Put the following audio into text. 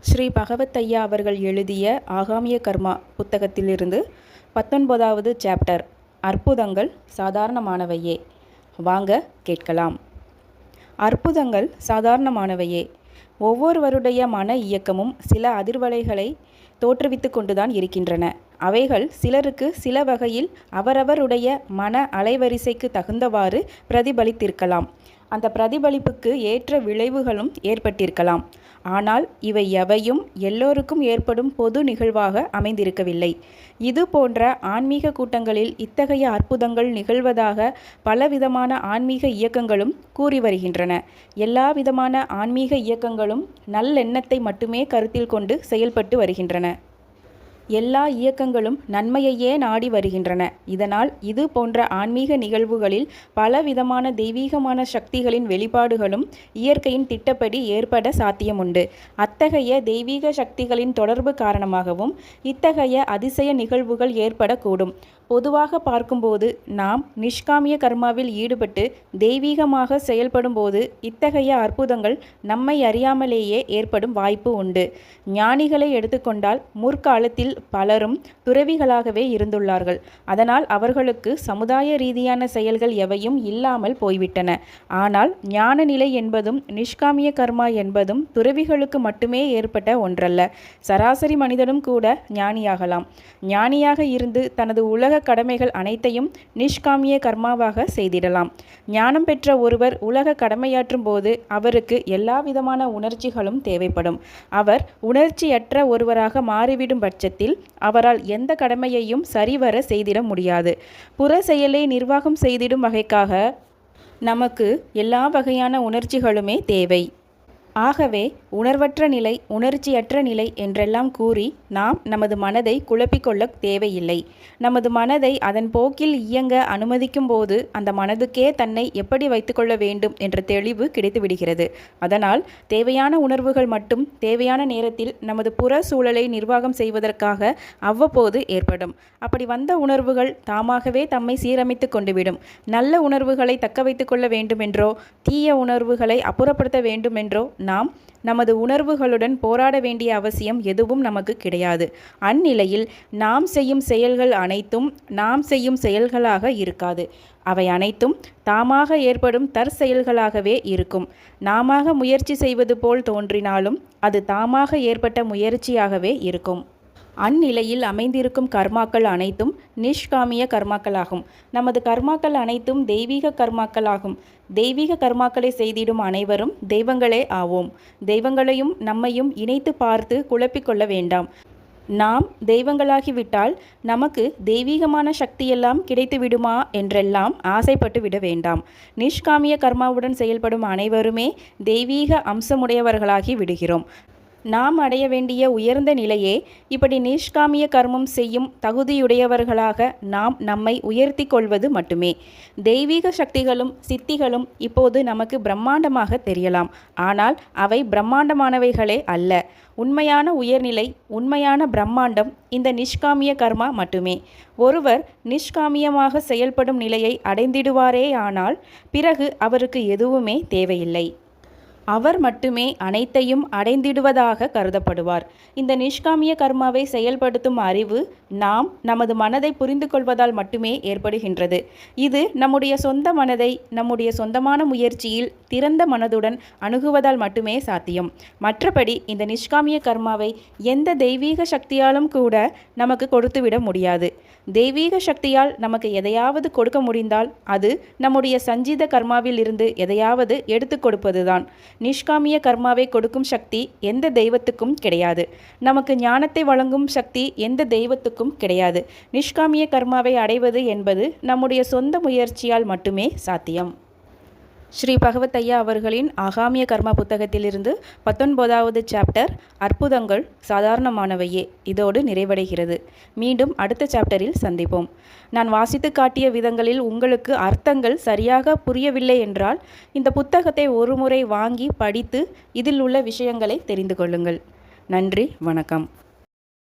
ஸ்ரீ பகவத் ஐயா அவர்கள் எழுதிய ஆகாமிய கர்மா புத்தகத்திலிருந்து பத்தொன்பதாவது சாப்டர். அற்புதங்கள் சாதாரணமானவையே. வாங்க கேட்கலாம். அற்புதங்கள் சாதாரணமானவையே. ஒவ்வொருவருடைய மன இயக்கமும் சில அதிர்வலைகளை தோற்றுவித்து கொண்டுதான் இருக்கின்றன. அவைகள் சிலருக்கு சில வகையில் அவரவருடைய மன அலைவரிசைக்கு தகுந்தவாறு பிரதிபலித்திருக்கலாம். அந்த பிரதிபலிப்புக்கு ஏற்ற விளைவுகளும் ஏற்பட்டிருக்கலாம். ஆனால் இவை எவையும் எல்லோருக்கும் ஏற்படும் பொது நிகழ்வாக அமைந்திருக்கவில்லை. இது போன்ற ஆன்மீக கூட்டங்களில் இத்தகைய அற்புதங்கள் நிகழ்வதாக பலவிதமான ஆன்மீக இயக்கங்களும் கூறி வருகின்றன. எல்லா விதமான ஆன்மீக இயக்கங்களும் நல்லெண்ணத்தை மட்டுமே கருத்தில் கொண்டு செயல்பட்டு வருகின்றன. எல்லா இயக்கங்களும் நன்மையையே நாடி வருகின்றன. இதனால் இது போன்ற ஆன்மீக நிகழ்வுகளில் பலவிதமான தெய்வீகமான சக்திகளின் வெளிப்பாடுகளும் இயற்கையின் திட்டப்படி ஏற்பட சாத்தியமுண்டு. அத்தகைய தெய்வீக சக்திகளின் தொடர்பு காரணமாகவும் இத்தகைய அதிசய நிகழ்வுகள் ஏற்படக்கூடும். பொதுவாக பார்க்கும்போது நாம் நிஷ்காமிய கர்மாவில் ஈடுபட்டு தெய்வீகமாக செயல்படும்போது இத்தகைய அற்புதங்கள் நம்மை அறியாமலேயே ஏற்படும் வாய்ப்பு உண்டு. ஞானிகளை எடுத்துக்கொண்டால் முற்காலத்தில் பலரும் துறவிகளாகவே இருந்துள்ளார்கள். அதனால் அவர்களுக்கு சமுதாய ரீதியான செயல்கள் எவையும் இல்லாமல் போய்விட்டன. ஆனால் ஞான நிலை என்பதும் நிஷ்காமிய கர்மா என்பதும் துறவிகளுக்கு மட்டுமே ஏற்பட்ட ஒன்றல்ல. சராசரி மனிதனும் கூட ஞானியாகலாம். ஞானியாக இருந்து தனது உலக கடமைகள் அனைத்தையும் நிஷ்காமிய கர்மாவாக செய்திடலாம். ஞானம் பெற்ற ஒருவர் உலக கடமையாற்றும் போது அவருக்கு எல்லா விதமான உணர்ச்சிகளும் தேவைப்படும். அவர் உணர்ச்சியற்ற ஒருவராக மாறிவிடும் பட்சத்தில் அவரால் எந்த கடமையையும் சரிவர செய்திட முடியாது. புற செயலை நிர்வாகம் செய்திடும் வகைக்காக நமக்கு எல்லா வகையான உணர்ச்சிகளுமே தேவை. ஆகவே உணர்வற்ற நிலை உணர்ச்சியற்ற நிலை என்றெல்லாம் கூறி நாம் நமது மனதை குழப்பிக்கொள்ள தேவையில்லை. நமது மனதை அதன் போக்கில் இயங்க அனுமதிக்கும் போது அந்த மனதுக்கே தன்னை எப்படி வைத்துக்கொள்ள வேண்டும் என்ற தெளிவு கிடைத்துவிடுகிறது. அதனால் தேவையான உணர்வுகள் மட்டும் தேவையான நேரத்தில் நமது புற சூழலை நிர்வாகம் செய்வதற்காக அவ்வப்போது ஏற்படும். அப்படி வந்த உணர்வுகள் தாமாகவே தம்மை சீரமைத்து கொண்டுவிடும். நல்ல உணர்வுகளை தக்க வைத்துக்கொள்ள வேண்டுமென்றோ தீய உணர்வுகளை அப்புறப்படுத்த வேண்டுமென்றோ நாம் நமது உணர்வுகளுடன் போராட வேண்டிய அவசியம் எதுவும் நமக்கு கிடையாது. அந்நிலையில் நாம் செய்யும் செயல்கள் அனைத்தும் நாம் செய்யும் செயல்களாக இருக்காது. அவை அனைத்தும் தாமாக ஏற்படும் தற்செயல்களாகவே இருக்கும். நாமாக முயற்சி செய்வது போல் தோன்றினாலும் அது தாமாக ஏற்பட்ட முயற்சியாகவே இருக்கும். அந்நிலையில் அமைந்திருக்கும் கர்மாக்கள் அனைத்தும் நிஷ்காமிய கர்மாக்களாகும். நமது கர்மாக்கள் அனைத்தும் தெய்வீக கர்மாக்களாகும். தெய்வீக கர்மாக்களை செய்திடும் அனைவரும் தெய்வங்களே ஆவோம். தெய்வங்களையும் நம்மையும் இணைத்து பார்த்து குழப்பிக்கொள்ள வேண்டாம். நாம் தெய்வங்களாகிவிட்டால் நமக்கு தெய்வீகமான சக்தியெல்லாம் கிடைத்து விடுமா என்றெல்லாம் ஆசைப்பட்டு விட வேண்டாம். நிஷ்காமிய கர்மாவுடன் செயல்படும் அனைவருமே தெய்வீக அம்சமுடையவர்களாகி விடுகிறோம். நாம் அடைய வேண்டிய உயர்ந்த நிலையே இப்படி நிஷ்காமிய கர்மம் செய்யும் தகுதியுடையவர்களாக நாம் நம்மை உயர்த்தி கொள்வது மட்டுமே. தெய்வீக சக்திகளும் சித்திகளும் இப்போது நமக்கு பிரம்மாண்டமாக தெரியலாம். ஆனால் அவை பிரம்மாண்டமானவைகளே அல்ல. உண்மையான உயர்நிலை உண்மையான பிரம்மாண்டம் இந்த நிஷ்காமிய கர்மா மட்டுமே. ஒருவர் நிஷ்காமியமாக செயல்படும் நிலையை அடைந்திடுவாரேயானால் பிறகு அவருக்கு எதுவுமே தேவையில்லை. அவர் மட்டுமே அனைத்தையும் அடைந்திடுவதாக கருதப்படுவார். இந்த நிஷ்காமிய கர்மாவை செயல்படுத்தும் அறிவு நாம் நமது மனதை புரிந்து கொள்வதால் மட்டுமே ஏற்படுகின்றது. இது நம்முடைய சொந்த மனதை நம்முடைய சொந்தமான முயற்சியில் திறந்த மனதுடன் அணுகுவதால் மட்டுமே சாத்தியம். மற்றபடி இந்த நிஷ்காமிய கர்மாவை எந்த தெய்வீக சக்தியாலும் கூட நமக்கு கொடுத்துவிட முடியாது. தெய்வீக சக்தியால் நமக்கு எதையாவது கொடுக்க முடிந்தால் அது நம்முடைய சஞ்சீத கர்மாவில் இருந்து எதையாவது எடுத்து கொடுப்பதுதான். நிஷ்காமிய கர்மாவை கொடுக்கும் சக்தி எந்த தெய்வத்துக்கும் கிடையாது. நமக்கு ஞானத்தை வழங்கும் சக்தி எந்த தெய்வத்துக்கும் கிடையாது. நிஷ்காமிய கர்மாவை அடைவது என்பது நம்முடைய சொந்த முயற்சியால் மட்டுமே சாத்தியம். ஸ்ரீ பகவத் ஐயா அவர்களின் ஆகாமிய கர்மா புத்தகத்திலிருந்து பத்தொன்பதாவது சாப்டர் அற்புதங்கள் சாதாரணமானவையே. இதோடு நிறைவடைகிறது. மீண்டும் அடுத்த சாப்டரில் சந்திப்போம். நான் வாசித்து காட்டிய விதங்களில் உங்களுக்கு அர்த்தங்கள் சரியாக புரியவில்லை என்றால் இந்த புத்தகத்தை ஒருமுறை வாங்கி படித்து இதில் உள்ள விஷயங்களை தெரிந்து கொள்ளுங்கள். நன்றி வணக்கம்.